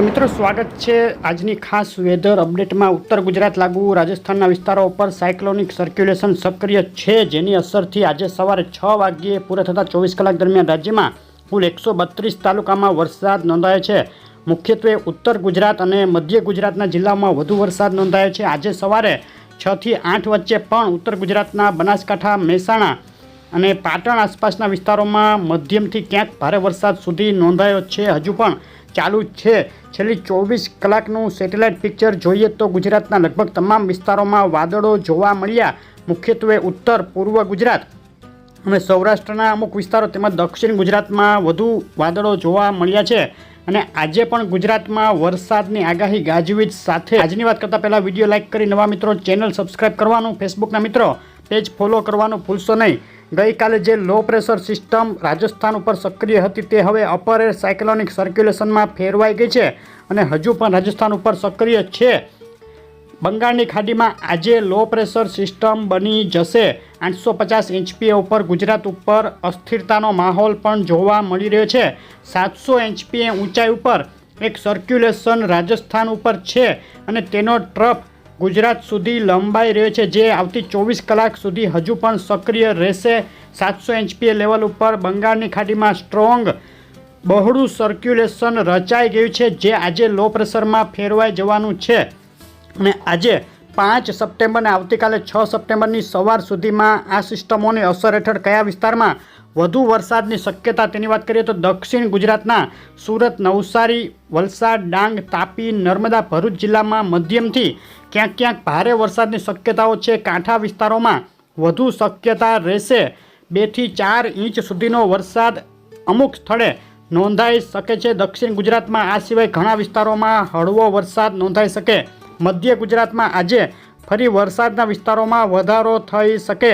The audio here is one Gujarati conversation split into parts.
તો મિત્રો, સ્વાગત છે આજની ખાસ વેધર અપડેટમાં ઉત્તર ગુજરાત લાગુ, રાજસ્થાનના વિસ્તારો ઉપર સાયક્લોનિક સર્ક્યુલેશન સક્રિય છે, જેની અસરથી આજે સવારે છ વાગ્યે પૂરા થતા ચોવીસ કલાક દરમિયાન રાજ્યમાં કુલ એકસો બત્રીસ તાલુકામાં વરસાદ નોંધાયો છે. મુખ્યત્વે ઉત્તર ગુજરાત અને મધ્ય ગુજરાતના જિલ્લામાં વધુ વરસાદ નોંધાયો છે. આજે સવારે છથી આઠ વચ્ચે પણ ઉત્તર ગુજરાતના બનાસકાંઠા, મહેસાણા અને પાટણ આસપાસના વિસ્તારોમાં મધ્યમથી ક્યાંક ભારે વરસાદ સુધી નોંધાયો છે. હજુ પણ ચાલુ છે. છેલ્લી ચોવીસ કલાકનું સેટેલાઇટ પિક્ચર જોઈએ તો ગુજરાતના લગભગ તમામ વિસ્તારોમાં વાદળો જોવા મળ્યા. મુખ્યત્વે ઉત્તર, પૂર્વ ગુજરાત અને સૌરાષ્ટ્રના અમુક વિસ્તારો તેમજ દક્ષિણ ગુજરાતમાં વધુ વાદળો જોવા મળ્યા છે. અને આજે પણ ગુજરાતમાં વરસાદની આગાહી ગાજવીજ સાથે. આજની વાત કરતાં પહેલાં વીડિયો લાઇક કરી નવા મિત્રો ચેનલ સબસ્ક્રાઇબ કરવાનું, ફેસબુકના મિત્રો પેજ ફોલો કરવાનું ભૂલશો નહીં. ગઈકાલે જે લો પ્રેશર સિસ્ટમ રાજસ્થાન ઉપર સક્રિય હતી તે હવે અપર એર સાયક્લોનિક સર્ક્યુલેશનમાં ફેરવાઈ ગઈ છે અને હજુ પણ રાજસ્થાન ઉપર સક્રિય છે. બંગાળની ખાડીમાં આજે લો પ્રેશર સિસ્ટમ બની જશે. આઠસો પચાસ એચપીએ ઉપર ગુજરાત ઉપર અસ્થિરતાનો માહોલ પણ જોવા મળી રહ્યો છે. સાતસો એચપીએ ઊંચાઈ ઉપર એક સર્ક્યુલેશન રાજસ્થાન ઉપર છે અને તેનો ટ્રફ ગુજરાત સુધી લંબાઈ રહ્યો છે. જે આવતી ચોવીસ કલાક સુધી હજુ પણ સક્રિય રહેશે. સાતસો એચપીએ લેવલ ઉપર બંગાળની ખાડીમાં સ્ટ્રોંગ બહોળું સર્ક્યુલેશન રચાઈ ગયું છે, જે આજે લો પ્રેશરમાં ફેરવાઈ જવાનું છે. અને આજે પાંચ સપ્ટેમ્બર અને આવતીકાલે છ સપ્ટેમ્બરની સવાર સુધીમાં આ સિસ્ટમોની અસર હેઠળ કયા વિસ્તારમાં વધુ વરસાદની શક્યતા તેની વાત કરીએ તો દક્ષિણ ગુજરાતના સુરત, નવસારી, વલસાડ, ડાંગ, તાપી, નર્મદા, ભરૂચ જિલ્લામાં મધ્યમથી ક્યાંક ક્યાંક ભારે વરસાદની શક્યતાઓ છે. કાંઠા વિસ્તારોમાં વધુ શક્યતા રહેશે. બેથી ચાર ઇંચ સુધીનો વરસાદ અમુક સ્થળે નોંધાઈ શકે છે. દક્ષિણ ગુજરાતમાં આ સિવાય ઘણા વિસ્તારોમાં હળવો વરસાદ નોંધાઈ શકે. મધ્ય ગુજરાતમાં આજે ફરી વરસાદના વિસ્તારોમાં વધારો થઈ શકે.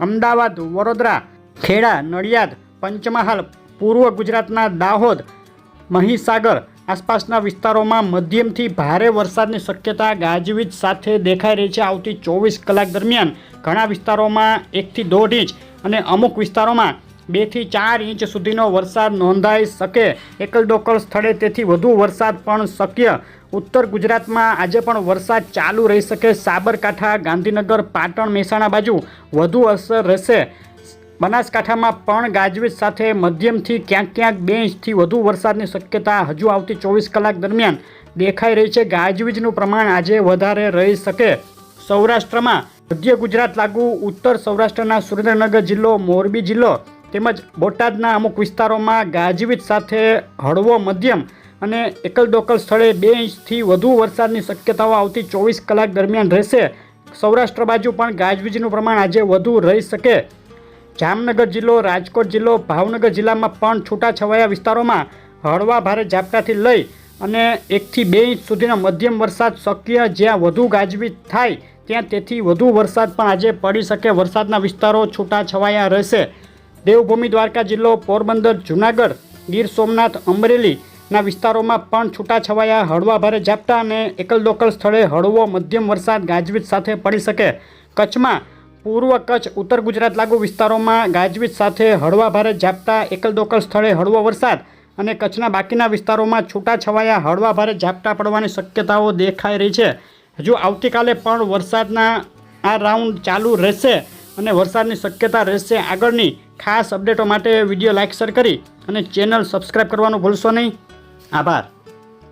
અમદાવાદ, વડોદરા ખેડા, નડિયાદ, પંચમહાલ, પૂર્વ ગુજરાતના દાહોદ, મહીસાગર આસપાસના વિસ્તારોમાં મધ્યમથી ભારે વરસાદની શક્યતા ગાજવીજ સાથે દેખાઈ રહી છે. આવતી ચોવીસ કલાક દરમિયાન ઘણા વિસ્તારોમાં એકથી દોઢ ઇંચ અને અમુક વિસ્તારોમાં બેથી ચાર ઇંચ સુધીનો વરસાદ નોંધાઈ શકે. એકલડોકલ સ્થળે તેથી વધુ વરસાદ પણ શક્ય. ઉત્તર ગુજરાતમાં આજે પણ વરસાદ ચાલુ રહી શકે. સાબરકાંઠા, ગાંધીનગર, પાટણ, મહેસાણા બાજુ વધુ અસર રહેશે. બનાસકાંઠામાં પણ ગાજવીજ સાથે મધ્યમથી ક્યાંક ક્યાંક બે ઇંચથી વધુ વરસાદની શક્યતા હજુ આવતી ચોવીસ કલાક દરમિયાન દેખાઈ રહી છે. ગાજવીજનું પ્રમાણ આજે વધારે રહી શકે. સૌરાષ્ટ્રમાં મધ્ય ગુજરાત લાગુ, ઉત્તર સૌરાષ્ટ્રના સુરેન્દ્રનગર જિલ્લો, મોરબી જિલ્લો તેમજ બોટાદના અમુક વિસ્તારોમાં ગાજવીજ સાથે હળવો મધ્યમ અને એકલ દોકલ સ્થળે બે ઇંચથી વધુ વરસાદની શક્યતાઓ આવતી ચોવીસ કલાક દરમિયાન રહેશે. સૌરાષ્ટ્ર બાજુ પણ ગાજવીજનું પ્રમાણ આજે વધુ રહી શકે. જામનગર જિલ્લો, રાજકોટ જિલ્લો, ભાવનગર જિલ્લામાં પણ છૂટાછવાયા વિસ્તારોમાં હળવા ભારે ઝાપટાથી લઈ અને એકથી બે ઇંચ સુધીનો મધ્યમ વરસાદ શક્ય જ્યાં વધુ ગાજવીજ થાય, ત્યાં તેથી વધુ વરસાદ પણ આજે પડી શકે. વરસાદના વિસ્તારો છૂટાછવાયા રહેશે. દેવભૂમિ, દ્વારકા જિલ્લો, પોરબંદર, જુનાગઢ, ગીર સોમનાથ, અમરેલીના વિસ્તારોમાં પણ છૂટાછવાયા હળવા ભારે ઝાપટા અને એકલ દોકલ સ્થળે હળવો મધ્યમ વરસાદ ગાજવીજ સાથે પડી શકે. કચ્છમાં પૂર્વ કચ્છ, ઉત્તર ગુજરાત લાગુ વિસ્તારોમાં ગાજવીજ સાથે હળવા ભારે ઝાપટા એકલ દોકલ સ્થળે હળવો વરસાદ અને કચ્છના બાકીના વિસ્તારોમાં છૂટાછવાયા હળવા ભારે ઝાપટા પડવાની શક્યતાઓ દેખાઈ રહી છે. હજુ આવતીકાલે પણ વરસાદના આ રાઉન્ડ ચાલુ રહેશે અને વરસાદની શક્યતા રહેશે આગળની. ખાસ અપડેટો માટે વીડિયો લાઇક શેર કરી અને ચેનલ સબસ્ક્રાઈબ કરવાનું ભૂલશો નહીં. આભાર.